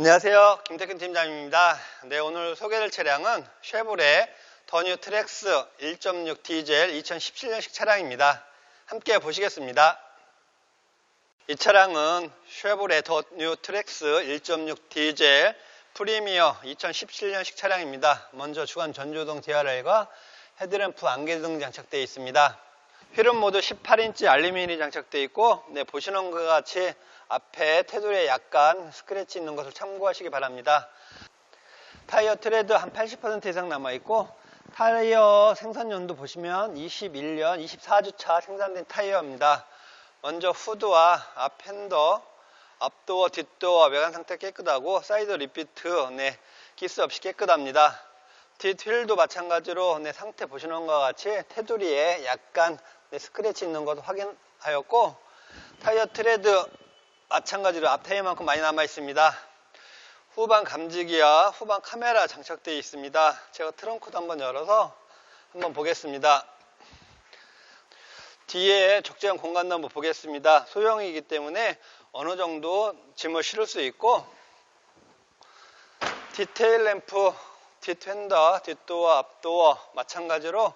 안녕하세요. 김태근 팀장입니다. 네, 오늘 소개될 차량은 쉐보레 더뉴 트렉스 1.6 디젤 2017년식 차량입니다. 함께 보시겠습니다. 이 차량은 쉐보레 더뉴 트렉스 1.6 디젤 프리미어 2017년식 차량입니다. 먼저 주간 전조등 DRL과 헤드램프 안개등 장착되어 있습니다. 휠은 모두 18인치 알루미늄이 장착되어 있고 네, 보시는 것과 같이 앞에 테두리에 약간 스크래치 있는 것을 참고하시기 바랍니다. 타이어 트레드 한 80% 이상 남아있고 타이어 생산 연도 보시면 21년 24주차 생산된 타이어입니다. 먼저 후드와 앞 핸더, 앞도어, 뒷도어 외관 상태 깨끗하고 사이드 리피트 네, 기스 없이 깨끗합니다. 뒷 휠도 마찬가지로 네, 상태 보시는 것과 같이 테두리에 약간 네, 스크래치 있는 것을 확인하였고 타이어 트레드 마찬가지로 앞 타이어만큼 많이 남아 있습니다. 후방 감지기와 후방 카메라 장착되어 있습니다. 제가 트렁크도 한번 열어서 한번 보겠습니다. 뒤에 적재한 공간도 한번 보겠습니다. 소형이기 때문에 어느 정도 짐을 실을 수 있고 디테일 램프, 뒷핸더, 뒷도어, 앞도어 마찬가지로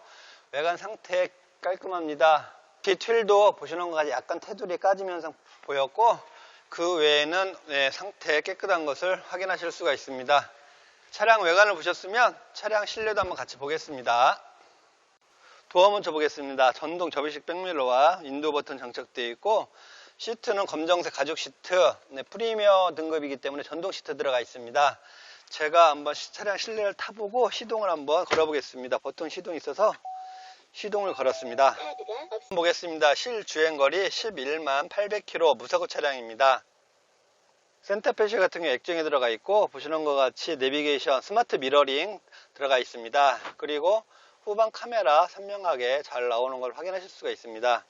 외관 상태 깔끔합니다. 뒷휠도 보시는 것까지 약간 테두리 까지면서 보였고 그 외에는 네, 상태 깨끗한 것을 확인하실 수가 있습니다. 차량 외관을 보셨으면 차량 실내도 한번 같이 보겠습니다. 도어 먼저 보겠습니다. 전동 접이식 백밀러와 인도 버튼 장착되어 있고 시트는 검정색 가죽 시트 네, 프리미어 등급이기 때문에 전동 시트 들어가 있습니다. 제가 한번 시- 차량 실내를 타보고 시동을 한번 걸어보겠습니다. 버튼 시동이 있어서 시동을 걸었습니다. 보겠습니다. 실주행거리 11만 800km 무사고 차량입니다. 센터페시 같은 경우 액정이 들어가 있고 보시는 것 같이 내비게이션 스마트 미러링 들어가 있습니다. 그리고 후방 카메라 선명하게 잘 나오는 걸 확인하실 수가 있습니다.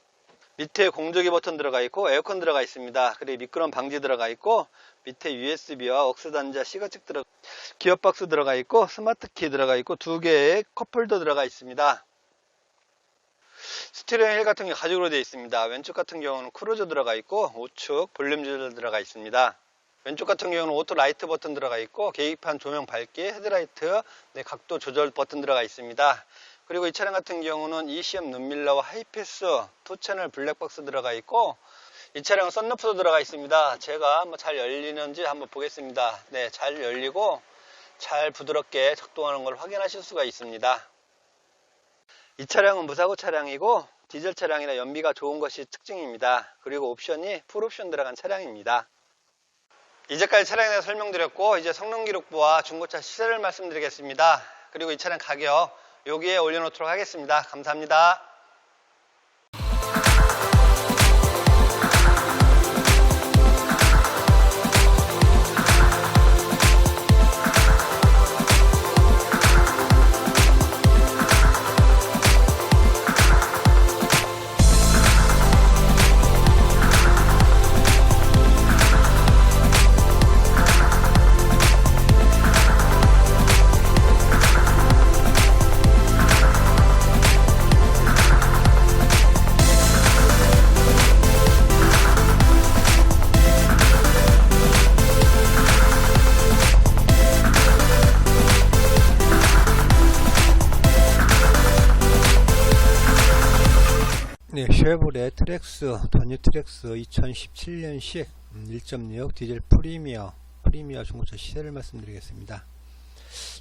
밑에 공조기 버튼 들어가 있고 에어컨 들어가 있습니다. 그리고 미끄럼 방지 들어가 있고 밑에 USB와 억스 단자 시거찍 들어 기어박스 들어가 있고 스마트 키 들어가 있고 두 개의 컵홀더 들어가 있습니다. 스티어링 휠 같은 경우 가죽으로 되어 있습니다. 왼쪽 같은 경우는 크루즈 들어가 있고 우측 볼륨 조절 들어가 있습니다. 왼쪽 같은 경우는 오토 라이트 버튼 들어가 있고 계기판 조명 밝기, 헤드라이트, 네, 각도 조절 버튼 들어가 있습니다. 그리고 이 차량 같은 경우는 ECM 눈밀러와 하이패스 투 채널 블랙박스 들어가 있고 이 차량은 썬루프도 들어가 있습니다. 제가 한번 잘 열리는지 한번 보겠습니다. 네, 잘 열리고 잘 부드럽게 작동하는 걸 확인하실 수가 있습니다. 이 차량은 무사고 차량이고 디젤 차량이라 연비가 좋은 것이 특징입니다. 그리고 옵션이 풀옵션 들어간 차량입니다. 이제까지 차량에 대해서 설명드렸고 이제 성능 기록부와 중고차 시세를 말씀드리겠습니다. 그리고 이 차량 가격 여기에 올려놓도록 하겠습니다. 감사합니다. 쉐보레 트렉스, 더뉴 트렉스 2017년식 1.6 디젤 프리미어, 프리미어 중고차 시세를 말씀드리겠습니다.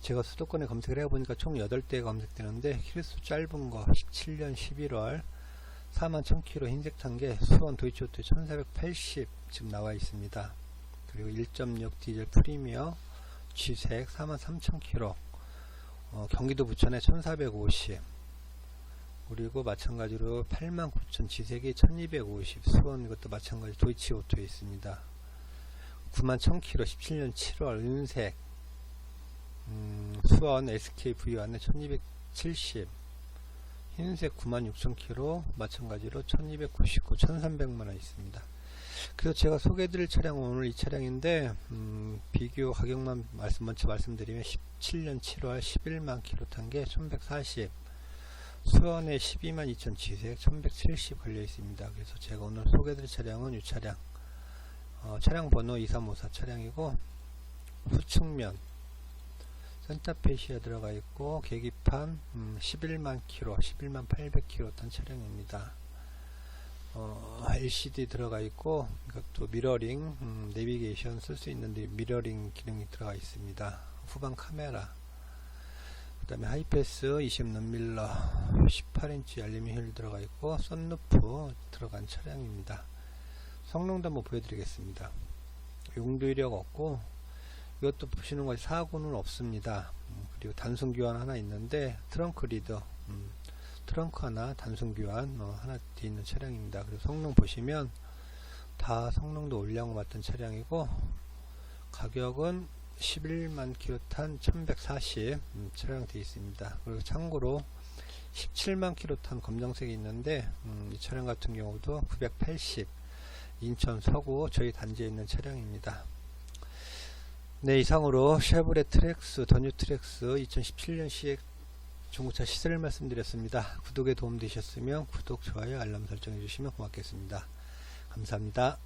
제가 수도권에 검색을 해보니까 총 8대 검색되는데 킬수 짧은 거 17년 11월 41,000km 흰색 탄게 수원 도이치오토 1480 지금 나와 있습니다. 그리고 1.6 디젤 프리미어 G색 43,000km 어, 경기도 부천에 1450 그리고 마찬가지로 89,000 지색이 1250 수원 이것도 마찬가지 도이치 오토에 있습니다. 91,000km 17년 7월 은색 음, 수원 SKV 안에 1270 흰색 96,000km 마찬가지로 1299 1300만원 있습니다. 그래서 제가 소개해드릴 차량은 오늘 이 차량인데 음, 비교 가격만 말씀 먼저 말씀드리면 17년 7월 11만 킬로 탄 게 1140 수원에 12만 2천 지색 1170 걸려 있습니다. 그래서 제가 오늘 소개해드릴 차량은 이 차량 어, 차량 번호 2354 차량이고 후측면 센터페시아 들어가 있고 계기판 음, 11만 킬로, 11만 800 킬로 탄 차량입니다. 어, LCD 들어가 있고 이것도 미러링, 음, 내비게이션 쓸 수 있는데 미러링 기능이 들어가 있습니다. 후방 카메라 그 다음에 하이패스 20 룸밀러 18인치 알루미늄 휠 들어가 있고 썬루프 들어간 차량입니다. 성능도 한번 보여드리겠습니다. 용도 이력 없고 이것도 보시는 것이 사고는 없습니다. 음, 그리고 단순 교환 하나 있는데 트렁크 리더 음, 트렁크 하나 단순 교환 어, 하나 뒤에 있는 차량입니다. 그리고 성능 보시면 다 성능도 올량 맞던 차량이고 가격은 11만 킬로 탄 1140 음, 차량 되어 있습니다. 그리고 참고로 17만 킬로 탄 검정색이 있는데 음, 이 차량 같은 경우도 980 인천 서구 저희 단지에 있는 차량입니다. 네 이상으로 쉐보레 트렉스 더뉴 트렉스 2017년 시액 중고차 시세를 말씀드렸습니다. 구독에 도움되셨으면 구독, 좋아요, 알람 설정해 주시면 고맙겠습니다. 감사합니다.